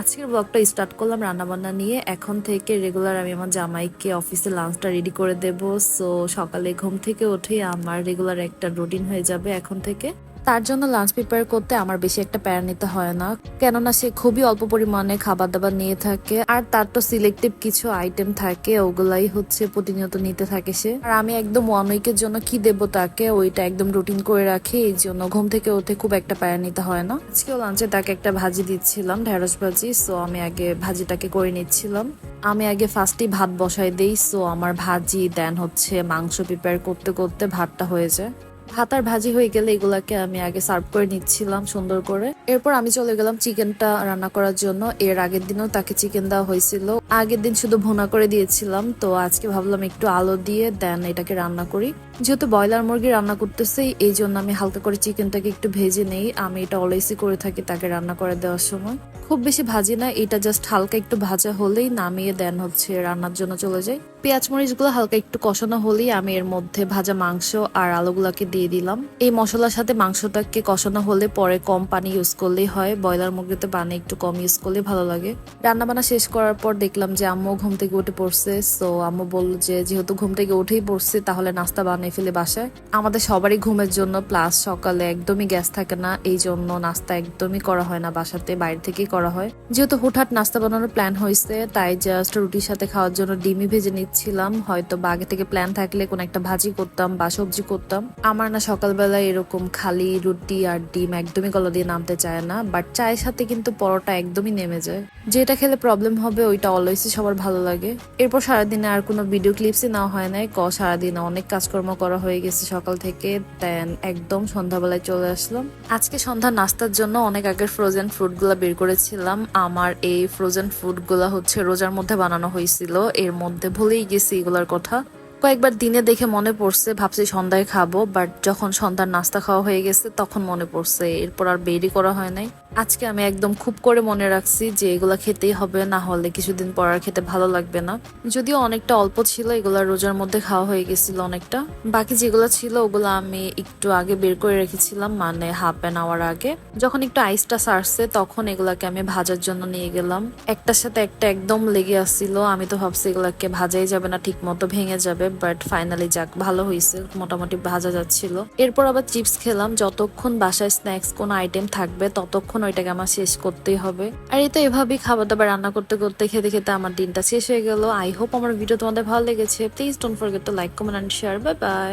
আজকের ব্লগটা স্টার্ট করলাম রান্নাবান্না নিয়ে। এখন থেকে রেগুলার আমি আমার জামাইকে অফিসে লাঞ্চটা রেডি করে দেব। সো সকালে ঘুম থেকে উঠে আমার রেগুলার একটা রুটিন হয়ে যাবে এখন থেকে। তার জন্য লাঞ্চ প্রিপেয়ার করতে আমার বেশি একটা প্যারা নিতে হয় না। কেননা সে খুবই অল্প পরিমাণে খাবার দাবার নিয়ে থাকে, আর তার তো সিলেক্টিভ কিছু আইটেম থাকে, ওগুলাই হচ্ছে প্রতিনিয়ত নিতে থাকে সে। আর আমি একদম ওয়ান উইকের জন্য কি দেবো তাকে, ওইটা একদম রুটিন করে রাখি, এই জন্য ঘুম থেকে উঠে খুব একটা প্যারা নিতে হয় না। আজকেও লাঞ্চে তাকে একটা ভাজি দিচ্ছিলাম, ঢেঁড়স ভাজি সো আমি আগে ভাজিটাকে করে নিচ্ছিলাম। আমি আগে ফার্স্টই ভাত বসাই দিই সো আমার ভাজি দেন হচ্ছে মাংস প্রিপেয়ার করতে করতে ভাতটা হয়ে যায়। ভাত আর ভাজি হয়ে গেলে এগুলাকে আমি আগে সার্ভ করে নিচ্ছিলাম সুন্দর করে। এরপর আমি চলে গেলাম চিকেনটা রান্না করার জন্য। এর আগের দিনও তাকে চিকেন দেওয়া হয়েছিল। আগের দিন শুধু ভুনা করে দিয়েছিলাম। তো আজকে ভাবলাম একটু আলো দিয়ে দেন এটাকে রান্না করি। যেহেতু ব্রয়লার মুরগি রান্না করতেছি, এই জন্য আমি হালকা করে চিকেনটাকে একটু ভেজে নেই। আমি এটা অলওয়েজই করে থাকি তাকে রান্না করে দেওয়ার সময়। খুব বেশি ভাজি না, এটা জাস্ট হালকা একটু ভাজা হলেই নামিয়ে দেন হচ্ছে, রান্নার জন্য চলে যাই। পেঁয়াজ মরিচগুলো হালকা একটু কষানো হলেই আমি এর মধ্যে ভাজা মাংস আর আলুগুলাকে দিয়ে দিলাম। এই মশলার সাথে মাংসটাকে কষানো হলে পরে কম পানি ইউজ করলেই হয়। ব্রয়লার মুরগিতে পানি একটু কম ইউজ করলে ভালো লাগে। রান্না বান্না শেষ করার পর দেখলাম যে আম্মু ঘুম থেকে উঠে পড়ছে সো আম্মু বলল যে যেহেতু ঘুম থেকে উঠেই পড়ছে, তাহলে নাস্তা বানিয়ে ফেলে বাসায়। আমাদের সবারই ঘুমের জন্য প্লাস সকালে একদমই গ্যাস থাকে না, এই জন্য নাস্তা একদমই করা হয় না বাসাতে, বাইরে থেকেই করা হয়। যেহেতু হুটহাট নাস্তা বানানোর প্ল্যান হয়েছে, তাই জাস্ট রুটির সাথে খাওয়ার জন্য ডিমই ভেজে নিচ্ছিলাম হয়তো বা আগে থেকে প্ল্যান থাকলে কোন একটা ভাজি করতাম বা সবজি করতাম। আমার না সকালবেলা এরকম খালি রুটি আর ডিম একদমই গলা দিয়ে নামতে চায় না বাট চায়ের সাথে কিন্তু পরোটা একদমই নেমে যায়। যেটা খেলে প্রবলেম হবে, ওইটা অলওয়েজই সবার ভালো লাগে। এরপর সারাদিনে আর কোনো ভিডিও ক্লিপসই নেওয়া হয় নাই। ক, সারাদিনে অনেক কাজকর্ম করা হয়ে গেছে সকাল থেকে দেন একদম সন্ধ্যাবেলায় চলে আসলাম। আজকে সন্ধ্যা নাস্তার জন্য অনেক আগের ফ্রোজেন ফ্রুটগুলো বের করেছিলাম। আমার এই ফ্রোজেন ফ্রুটগুলো হচ্ছে রোজার মধ্যে বানানো হয়েছিল। এর মধ্যে ভুলেই গেছি এগুলার কথা। কয়েকবার দিনে দেখে মনে পড়ছে, ভাবছি সন্ধ্যায় খাব বাট যখন সন্ধ্যার নাস্তা খাওয়া হয়ে গেছে তখন মনে পড়ছে, এরপর আর বেরি করা হয় নাই। আজকে আমি একদম খুব করে মনে রাখছি যে এগুলা খেতেই হবে, না হলে কিছুদিন পর আর খেতে ভালো লাগবে না। যদিও অনেকটা অল্প ছিল, এগুলা রোজার মধ্যে খাওয়া হয়ে গেছিল অনেকটা। বাকি যেগুলো ছিল, ওগুলো আমি একটু আগে বের করে রেখেছিলাম মানে হাফ অ্যান আওয়ার আগে। যখন একটু আইসটা সারছে, তখন এগুলাকে আমি ভাজার জন্য নিয়ে গেলাম। একটার সাথে একটা একদম লেগে আসছিল, আমি তো ভাবছি এগুলাকে ভাজাই যাবে না ঠিক মতো ভেঙে যাবে বাট ফাইনালি যাক, ভালো হয়েছে মোটামুটি ভাজা যাচ্ছিল। এরপর আবার চিপস খেলাম, যতক্ষণ বাসায় স্ন্যাক্স কোন আইটেম থাকবে, ততক্ষণ ওইটাকে আমার শেষ করতেই হবে। আর এই তো এভাবেই খাবার দাবার রান্না করতে করতে খেতে খেতে আমার দিনটা শেষ হয়ে গেল। আই হোপ আমার ভিডিও তোমাদের ভালো লেগেছে। Please don't forget to like comment and share bye bye